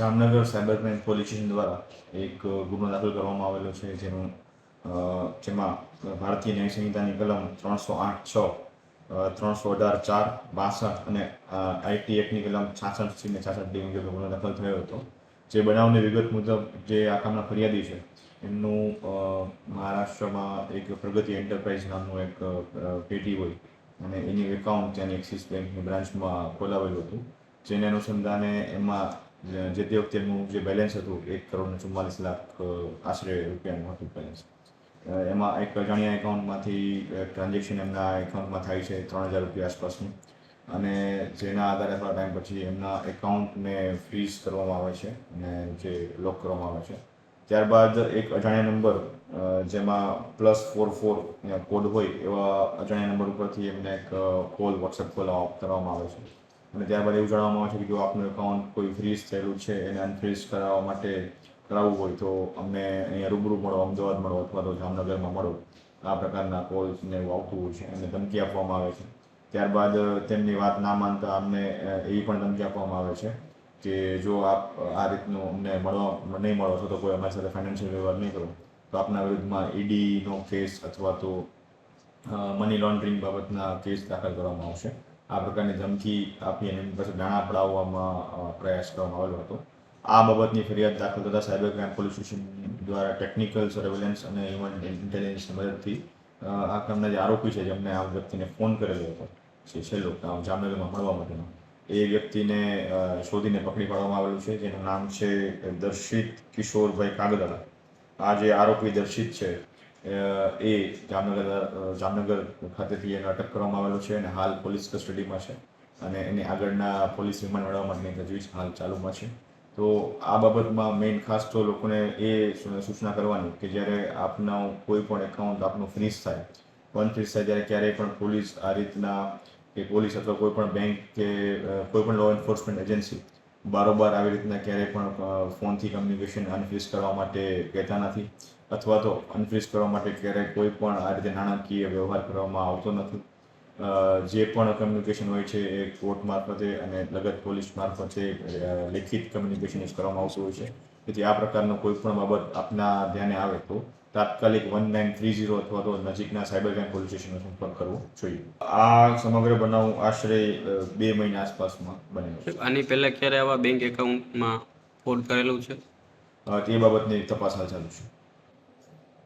Jamnagar cyber crime police station દ્વારા એક ગુનો દાખલ કરવામાં આવેલો છે, જેનું જેમાં ભારતીય ન્યાય સંહિતાની કલમ ત્રણસો આઠ છ ત્રણસો અઢાર ચાર, બાસઠ અને આઈટી એક્ટની કલમ છાસઠ સી ને છાસઠ ડી મુજબ ગુનો દાખલ થયો હતો. જે બનાવની વિગત મુજબ જે આ કામના ફરિયાદી છે, એમનું મહારાષ્ટ્રમાં એક પ્રગતિ એન્ટરપ્રાઇઝ નામનું એક પેટી હોય અને એની એકાઉન્ટ ત્યાંની એક્સિસ બેંકની બ્રાન્ચમાં ખોલાવેલું હતું. જેને અનુસંધાને એમાં જે તે વખતે એમનું જે બેલેન્સ હતું, એક કરોડ ચુમ્માલીસ લાખ આશરે રૂપિયાનું હતું બેલેન્સ એમાં એક અજાણ્યા એકાઉન્ટમાંથી ટ્રાન્ઝેક્શન એમના એકાઉન્ટમાં થાય છે, ત્રણ હજાર રૂપિયા આસપાસનું. અને જેના આધારે થોડા ટાઈમ પછી એમના એકાઉન્ટને ફ્રીઝ કરવામાં આવે છે, અને જે લોક કરવામાં આવે છે. ત્યારબાદ એક અજાણ્યા નંબર જેમાં પ્લસ ફોર ફોર કોડ હોય, એવા અજાણ્યા નંબર ઉપરથી એમને એક કોલ વોટ્સએપ કોલ કરવામાં આવે છે. અને ત્યારબાદ એવું જણાવવામાં આવે છે કે જો આપનું એકાઉન્ટ કોઈ ફ્રીઝ થયેલું છે, એને અનફ્રીઝ કરાવવા માટે કરાવવું હોય તો અમને અહીંયા રૂબરૂ મળો, અમદાવાદ મળો અથવા તો જામનગરમાં મળો. આ પ્રકારના કોલ્સ ને એવું આવતું હોય છે, એમને ધમકી આપવામાં આવે છે. ત્યારબાદ તેમની વાત ના માનતા અમને એવી પણ ધમકી આપવામાં આવે છે કે જો આપ, આ રીતનું અમને મળવા, નહીં મળો છો તો કોઈ અમારી સાથે ફાઇનાન્શિયલ વ્યવહાર નહીં કરો, તો આપના વિરુદ્ધમાં ઈડીનો કેસ અથવા તો મની લોન્ડરિંગ બાબતના કેસ દાખલ કરવામાં આવશે. આ પ્રકારની ધમકી આપી અને એની પાસે દાણા પડાવવામાં પ્રયાસ કરવામાં આવેલો હતો. આ બાબતની ફરિયાદ દાખલ થતાં સાયબર ક્રાઇમ પોલીસ સ્ટેશન દ્વારા ટેકનિકલ સર્વેલન્સ અને હ્યુમન ઇન્ટેલિજન્સની મદદથી આ કામના જે આરોપી છે જેમને આ વ્યક્તિને ફોન કરેલો હતો, જે છેલ્લો જામનગરમાં મળવા માટેનો, એ વ્યક્તિને શોધીને પકડી પાડવામાં આવેલું છે, જેનું નામ છે દર્શિત કિશોરભાઈ કાગદાળા. આ જે આરોપી દર્શિત છે એ જામનગર જામનગર ખાતેથી એને અટક કરવામાં આવેલો છે અને હાલ પોલીસ કસ્ટડીમાં છે. અને એની આગળના પોલીસ રિમાન્ડ મેળવવા માટેની તજવીજ હાલ ચાલુમાં છે. તો આ બાબતમાં મેઇન ખાસ તો લોકોને એ સૂચના કરવાની કે જ્યારે આપનો કોઈ પણ એકાઉન્ટ આપનું ફ્રીઝ થાય અનફ્રીઝ થાય ત્યારે ક્યારેય પણ પોલીસ આ રીતના કે પોલીસ અથવા કોઈ પણ બેંક કે કોઈ પણ લો એન્ફોર્સમેન્ટ એજન્સી બારોબાર આવી રીતના ક્યારેય પણ ફોનથી કમ્યુનિકેશન અનફ્રીઝ કરવા માટે કહેતા નથી. અથવા તો અનફ્રીઝ કરવા માટે ક્યારેય કોઈ પણ આ રીતે નાણાકીય વ્યવહાર કરવામાં આવતો નથી. જે પણ કમ્યુનિકેશન હોય છે એ કોર્ટ મારફતે અને લગત પોલીસ મારફતે લેખિત કમ્યુનિકેશન જ કરવામાં આવતું હોય છે. તેથી આ પ્રકારનો કોઈ પણ બાબત આપના ધ્યાને આવે તો તાત્કાલિક વન નાઇન થ્રી ઝીરો અથવા તો નજીકના સાયબર ક્રાઇમ પોલીસ સ્ટેશનનો સંપર્ક કરવો જોઈએ. આ સમગ્ર બનાવ આશરે બે મહિના આસપાસમાં બનેલો છે. આની પહેલાં ક્યારે આવા બેંક એકાઉન્ટમાં ફોન કરેલું છે? તે બાબતની તપાસ હાલ ચાલુ છે.